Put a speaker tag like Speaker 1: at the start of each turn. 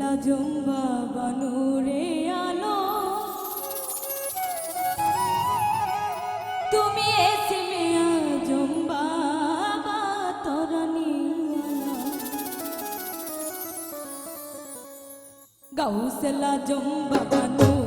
Speaker 1: Zumba বানুরে আলো। তুমি এসে জুম্বা তরণী গৌসলা জুম্বা বানু